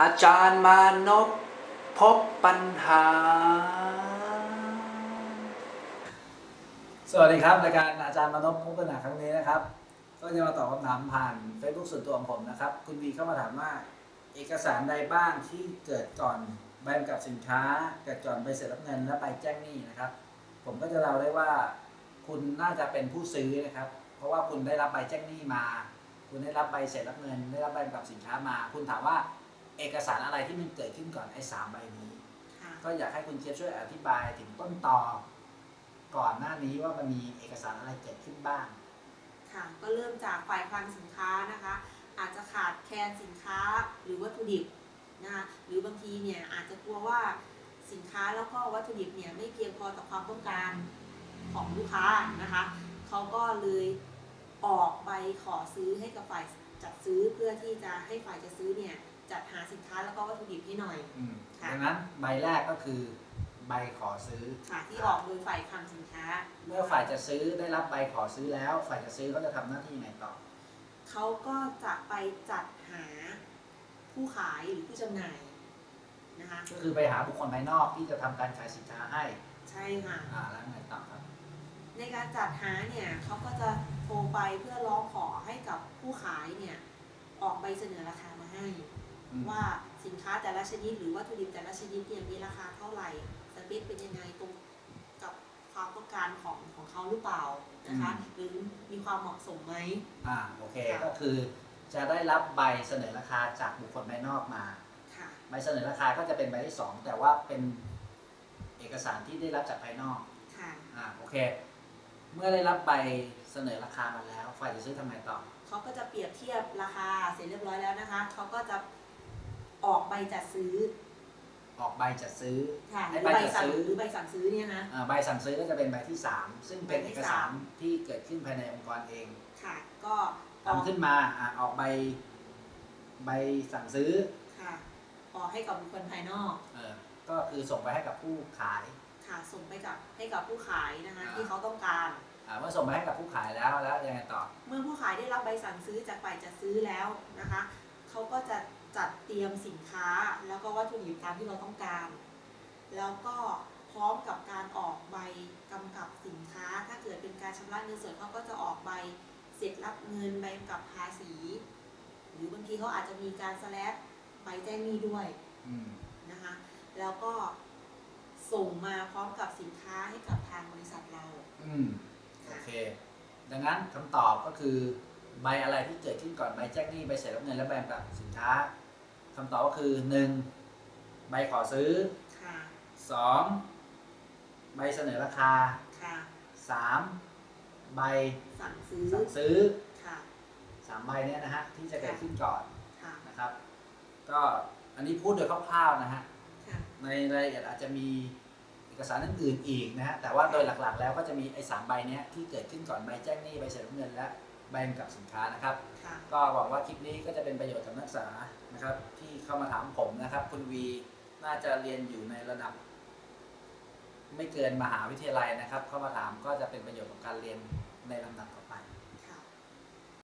อาจารย์มานพพบปัญหา สวัสดีครับรายการอาจารย์มานพพบปัญหาครั้งนี้นะครับ ก็จะมาตอบคำถามผ่าน Facebook ส่วนตัวของผมนะครับ คุณวีเข้ามาถามว่า เอกสารใดบ้างที่เกิดก่อนใบกำกับสินค้า เกิดก่อนใบเสร็จรับเงินและใบแจ้งหนี้นะครับ ผมก็จะเล่าได้ว่า คุณน่าจะเป็นผู้ซื้อนะครับ เพราะว่าคุณได้รับใบแจ้งหนี้มา คุณได้รับใบเสร็จรับเงิน ได้รับใบกำกับสินค้ามา คุณถามว่า เอกสารอะไรที่มันเกิดขึ้นก่อนไอ้สามใบนี้ค่ะก็อยากให้คุณเจี๊ยบช่วยอธิบายถึงต้นตอก่อนหน้านี้ว่ามันมีเอกสารอะไรเกิดขึ้นบ้าง ค่ะ ก็เริ่มจากฝ่ายคลังสินค้านะคะ อาจจะขาดแคลนสินค้าหรือวัตถุดิบนะคะหรือบางทีเนี่ยอาจจะกลัวว่าสินค้าแล้วก็วัตถุดิบเนี่ยไม่เพียงพอต่อความต้องการของลูกค้านะคะเขาก็เลยออกใบขอซื้อให้กับฝ่ายจัดซื้อเพื่อที่จะให้ฝ่ายจัดซื้อเนี่ย จัดหาสินค้าแล้วก็วัตถุดิบให้หน่อย อืมค่ะ ดังนั้นใบแรกก็คือใบขอซื้อ ค่ะที่ออกโดยฝ่ายคลังสินค้าเมื่อฝ่ายจะซื้อได้รับใบขอซื้อแล้ว ฝ่ายจะซื้อเขาจะทำหน้าที่ยังไงต่อ เขาก็จะไปจัดหาผู้ขายหรือผู้จำหน่ายนะคะ ก็คือไปหาบุคคลภายนอกที่จะทำการขายสินค้าให้ใช่ค่ะ อ่าแล้วไงต่อครับ ในการจัดหาเนี่ยเขาก็จะโทรไปเพื่อร้องขอให้กับผู้ขายเนี่ยออกใบเสนอราคามาให้อืม ว่าสินค้าแต่ละชนิดหรือวัตถุดิบแต่ละชนิดเนี่ยมีราคาเท่าไหร่สเปคเป็นยังไงตรงกับความต้องการของของเขาหรือเปล่านะคะหรือมีความเหมาะสมไหมอ่าโอเคค่ะก็คือจะได้รับใบเสนอราคาจากบุคคลภายนอกมาค่ะใบเสนอราคาก็จะเป็นใบที่สองแต่ว่าเป็นเอกสารที่ได้รับจากภายนอกค่ะอ่าโอเค เมื่อได้รับใบเสนอราคามาแล้วฝ่ายจะซื้อทำไงต่อเขาก็จะเปรียบเทียบราคาเสร็จเรียบร้อยแล้วนะคะเขาก็จะ ออกใบจัดซื้อออกใบจัดซื้อค่ะหไอ้รือใบใบจัดสั่งซื้อหรือใบสั่งซื้อเนี่ยนะอ่าใบสั่งซื้อก็จะเป็นใบที่สามซึ่งเป็นใบที่เอกสารที่เกิดขึ้นภายในองค์กรเองค่ะ ก็ออกทำขึ้นมาอ่าออกใบ ใบสั่งซื้อค่ะออกให้กับบุคคลภายนอกเออก็คือส่งไปให้กับผู้ขายค่ะส่งไปกับให้กับผู้ขายนะคะอ่าที่เขาต้องการอ่าเมื่อส่งไปให้กับผู้ขายแล้วแล้วยังไงต่อ เมื่อผู้ขายได้รับใบสั่งซื้อจากฝ่ายจัดซื้อแล้วนะคะเขาก็จะ จัดเตรียมสินค้าแล้วก็วัตถุดิบตามที่เราต้องการ แล้วก็พร้อมกับการออกใบกำกับสินค้า ถ้าเกิดเป็นการชำระเงินสดเขาก็จะออกใบเสร็จรับเงินใบกำกับภาษี หรือบางทีเขาอาจจะมีการสแลปใบแจ้งหนี้ด้วยนะคะแล้วก็ส่งมาพร้อมกับสินค้าให้กับทางบริษัทเราอืมโอเค ดังนั้นคำตอบก็คือใบอะไรที่เกิดขึ้นก่อนใบแจ้งหนี้ใบเสร็จรับเงินและใบกำกับสินค้า คำตอบก็คือหนึ่งใบขอซื้อค่ะสองใบเสนอราคาค่ะสามใบสั่งซื้อสั่งซื้อค่ะสามใบเนี้ยนะฮะที่จะเกิดขึ้นก่อนค่ะนะครับ ก็อันนี้พูดโดยคร่าวๆนะฮะค่ะในรายละเอียดอาจจะมีเอกสารอื่นๆอีกนะฮะแต่ว่าโดยหลักๆ แล้วก็จะมีไอ้สามใบเนี้ยที่เกิดขึ้นก่อนใบแจ้งหนี้ใบเสร็จรับเงินและ ใบกำกับสินค้านะครับ ค่ะ ก็หวังว่าคลิปนี้ก็จะเป็นประโยชน์กับนักศึกษานะครับ ที่เข้ามาถามผมนะครับ คุณวีน่าจะเรียนอยู่ในระดับ ไม่เกินมหาวิทยาลัยนะครับ เข้ามาถามก็จะเป็นประโยชน์กับการเรียนในลำดับต่อ